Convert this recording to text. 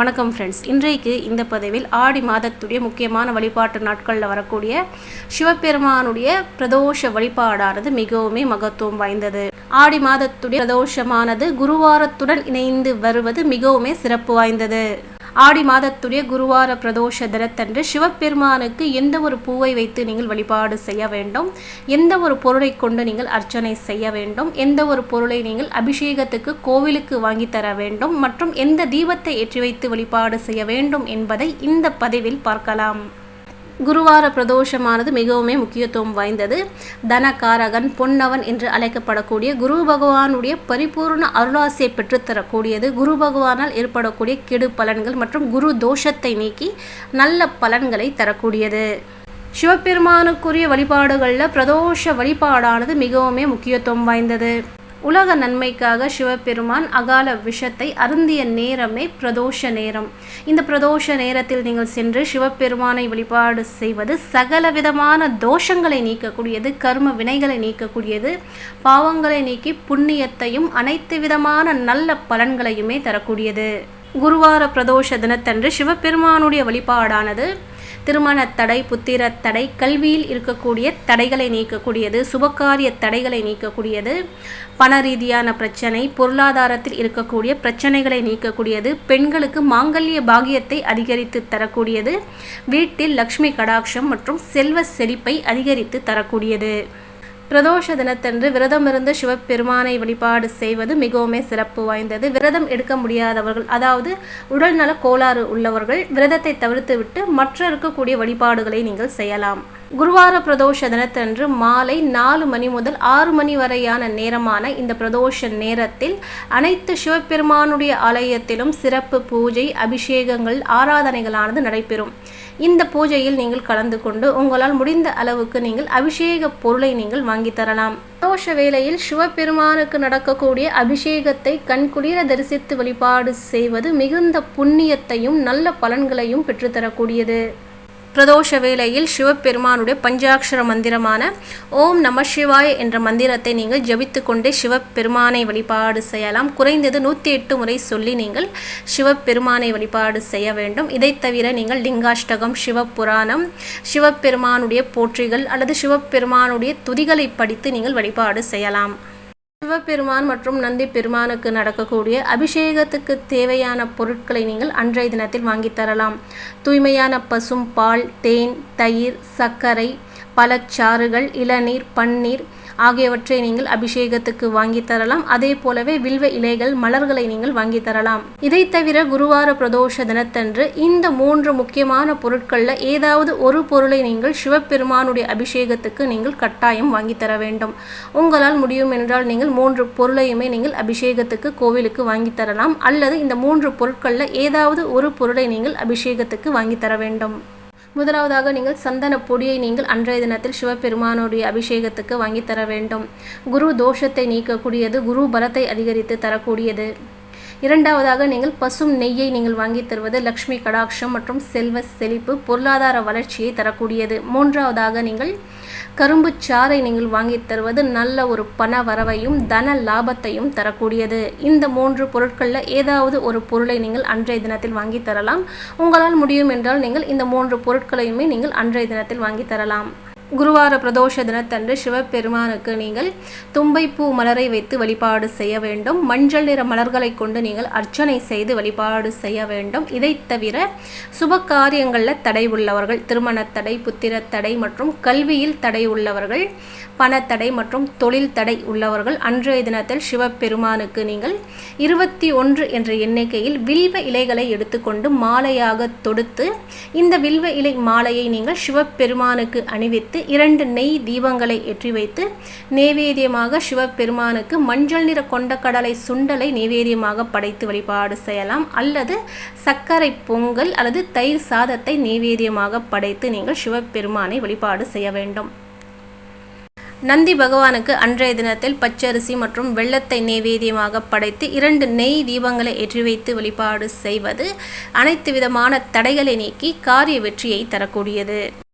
வணக்கம் ஃப்ரெண்ட்ஸ் இன்றைக்கு இந்த பதவியில் ஆடி மாதத்துடைய முக்கியமான வழிபாட்டு நாட்களில் வரக்கூடிய சிவபெருமானுடைய பிரதோஷ வழிபாடானது மிகவுமே மகத்துவம் வாய்ந்தது. ஆடி மாதத்துடைய பிரதோஷமானது குருவாரத்துடன் இணைந்து வருவது மிகவுமே சிறப்பு வாய்ந்தது. ஆடி மாதத்துடைய குருவார பிரதோஷ தினத்தன்று சிவபெருமானுக்கு எந்த ஒரு பூவை வைத்து நீங்கள் வழிபாடு செய்ய வேண்டும்? எந்த ஒரு பொருளை கொண்டு நீங்கள் அர்ச்சனை செய்ய வேண்டும்? எந்த ஒரு பொருளை நீங்கள் அபிஷேகத்துக்கு கோவிலுக்கு வாங்கி தர வேண்டும்? மற்றும் எந்த தீபத்தை ஏற்றி வைத்து வழிபாடு செய்ய வேண்டும் என்பதை இந்த பதிவில் பார்க்கலாம். குருவார பிரதோஷமானது மிகவுமே முக்கியத்துவம் வாய்ந்தது. தனகாரகன் பொன்னவன் என்று அழைக்கப்படக்கூடிய குரு பகவானுடைய பரிபூர்ண அருளாசியை பெற்றுத்தரக்கூடியது. குரு பகவானால் ஏற்படக்கூடிய கெடு பலன்கள் மற்றும் குரு தோஷத்தை நீக்கி நல்ல பலன்களை தரக்கூடியது. சிவபெருமானுக்குரிய வழிபாடுகளில் பிரதோஷ வழிபாடானது மிகவுமே முக்கியத்துவம் வாய்ந்தது. உலக நன்மைக்காக சிவபெருமான் அகால விஷத்தை அருந்திய நேரமே பிரதோஷ நேரம். இந்த பிரதோஷ நேரத்தில் நீங்கள் சென்று சிவபெருமானை வழிபாடு செய்வது சகல விதமான தோஷங்களை நீக்கக்கூடியது கர்ம வினைகளை நீக்கக்கூடியது பாவங்களை நீக்கி புண்ணியத்தையும் அனைத்து விதமான நல்ல பலன்களையுமே தரக்கூடியது. குருவார பிரதோஷ தினத்தன்று சிவபெருமானுடைய வழிபாடானது திருமண தடை புத்திர தடை கல்வியில் இருக்கக்கூடிய தடைகளை நீக்கக்கூடியது சுபகாரிய தடைகளை நீக்கக்கூடியது பண ரீதியான பிரச்சனை பொருளாதாரத்தில் இருக்கக்கூடிய பிரச்சனைகளை நீக்கக்கூடியது பெண்களுக்கு மாங்கல்ய பாகியத்தை அதிகரித்து தரக்கூடியது வீட்டில் லக்ஷ்மி கடாட்சம் மற்றும் செல்வ செழிப்பை அதிகரித்து தரக்கூடியது. பிரதோஷ தினத்தன்று விரதம் இருந்து சிவபெருமானை வழிபாடு செய்வது மிகவுமே சிறப்பு வாய்ந்தது. விரதம் எடுக்க முடியாதவர்கள் அதாவது உடல்நல கோளாறு உள்ளவர்கள் விரதத்தை தவிர்த்துவிட்டு மற்ற இருக்கக்கூடிய வழிபாடுகளை நீங்கள் செய்யலாம். குருவார பிரதோஷ தினத்தன்று மாலை நாலு மணி முதல் ஆறு மணி வரையான நேரமான இந்த பிரதோஷ நேரத்தில் அனைத்து சிவபெருமானுடைய ஆலயத்திலும் சிறப்பு பூஜை அபிஷேகங்கள் ஆராதனைகளானது நடைபெறும். இந்த பூஜையில் நீங்கள் கலந்து கொண்டு உங்களால் முடிந்த அளவுக்கு நீங்கள் அபிஷேக பொருளை நீங்கள் வாங்கி தரலாம். தோஷ வேளையில் சிவபெருமானுக்கு நடக்கக்கூடிய அபிஷேகத்தை கண்குளிர தரிசித்து வழிபாடு செய்வது மிகுந்த புண்ணியத்தையும் நல்ல பலன்களையும் பெற்றுத்தரக்கூடியது. பிரதோஷ வேளையில் சிவபெருமானுடைய பஞ்சாட்சர மந்திரமான ஓம் நம சிவாய் என்ற மந்திரத்தை நீங்கள் ஜபித்து கொண்டே சிவபெருமானை வழிபாடு செய்யலாம். குறைந்தது நூற்றி எட்டு முறை சொல்லி நீங்கள் சிவபெருமானை வழிபாடு செய்ய வேண்டும். இதை தவிர நீங்கள் லிங்காஷ்டகம் சிவபுராணம் சிவபெருமானுடைய போற்றிகள் அல்லது சிவபெருமானுடைய துதிகளை படித்து நீங்கள் வழிபாடு செய்யலாம். சிவபெருமான் மற்றும் நந்தி பெருமானுக்கு நடக்கக்கூடிய அபிஷேகத்துக்கு தேவையான பொருட்களை நீங்கள் அன்றைய தினத்தில் வாங்கித் தரலாம். தூய்மையான பசும் பால் தேன் தயிர் சர்க்கரை பழச்சாறுகள் இளநீர் பன்னீர் ஆகியவற்றை நீங்கள் அபிஷேகத்துக்கு வாங்கி தரலாம். அதே போலவே வில்வ இலைகள் மலர்களை நீங்கள் வாங்கி தரலாம். இதை தவிர குருவார பிரதோஷ தினத்தன்று இந்த மூன்று முக்கியமான பொருட்களில் ஏதாவது ஒரு பொருளை நீங்கள் சிவபெருமானுடைய அபிஷேகத்துக்கு நீங்கள் கட்டாயம் வாங்கி தர வேண்டும். உங்களால் முடியும் என்றால் நீங்கள் மூன்று பொருளையுமே நீங்கள் அபிஷேகத்துக்கு கோவிலுக்கு வாங்கி தரலாம். அல்லது இந்த மூன்று பொருட்களில் ஏதாவது ஒரு பொருளை நீங்கள் அபிஷேகத்துக்கு வாங்கி தர வேண்டும். முதலாவதாக நீங்கள் சந்தன பொடியை நீங்கள் அன்றைய தினத்தில் சிவபெருமானுடைய அபிஷேகத்துக்கு வாங்கி தர வேண்டும். குரு தோஷத்தை நீக்கக்கூடியது குரு பலத்தை அதிகரித்து தரக்கூடியது. இரண்டாவதாக நீங்கள் பசும் நெய்யை நீங்கள் வாங்கி தருவது லக்ஷ்மி கடாட்சம் மற்றும் செல்வ செழிப்பு பொருளாதார வளர்ச்சியை தரக்கூடியது. மூன்றாவதாக நீங்கள் கரும்பு சாறை நீங்கள் வாங்கி தருவது நல்ல ஒரு பண வரவையும் தன லாபத்தையும் தரக்கூடியது. இந்த மூன்று பொருட்களில் ஏதாவது ஒரு பொருளை நீங்கள் அன்றைய தினத்தில் வாங்கி தரலாம். உங்களால் முடியும் என்றால் நீங்கள் இந்த மூன்று பொருட்களையுமே நீங்கள் அன்றைய தினத்தில் வாங்கி தரலாம். குருவார பிரதோஷ தினத்தன்று சிவபெருமானுக்கு நீங்கள் தும்பைப்பூ மலரை வைத்து வழிபாடு செய்ய வேண்டும். மஞ்சள் நிற மலர்களை கொண்டு நீங்கள் அர்ச்சனை செய்து வழிபாடு செய்ய வேண்டும். இதை தவிர சுப காரியங்களில் தடை உள்ளவர்கள் திருமண தடை புத்திர தடை மற்றும் கல்வியில் தடை உள்ளவர்கள் பணத்தடை மற்றும் தொழில் தடை உள்ளவர்கள் அன்றைய தினத்தில் சிவபெருமானுக்கு நீங்கள் இருபத்தி ஒன்று என்ற எண்ணிக்கையில் வில்வ இலைகளை எடுத்துக்கொண்டு மாலையாக தொடுத்து இந்த வில்வ இலை மாலையை நீங்கள் சிவபெருமானுக்கு அணிவித்து இரண்டு நெய் தீபங்களை ஏற்றி வைத்து நேவேதியமாக சிவபெருமானுக்கு மஞ்சள் நிற கொண்ட கடலை சுண்டலை நேவேதியமாக படைத்து வழிபாடு செய்யலாம். அல்லது சர்க்கரை பொங்கல் அல்லது தயிர் சாதத்தை நேவேதியமாக படைத்து நீங்கள் சிவபெருமானை வழிபாடு செய்ய வேண்டும். நந்தி பகவானுக்கு அன்றைய தினத்தில் பச்சரிசி மற்றும் வெள்ளத்தை நெய்வேதியமாக படைத்து இரண்டு நெய் தீபங்களை ஏற்றி வைத்து வழிபாடு செய்வது அனைத்து விதமான தடைகளை நீக்கி காரிய வெற்றியை தரக்கூடியது.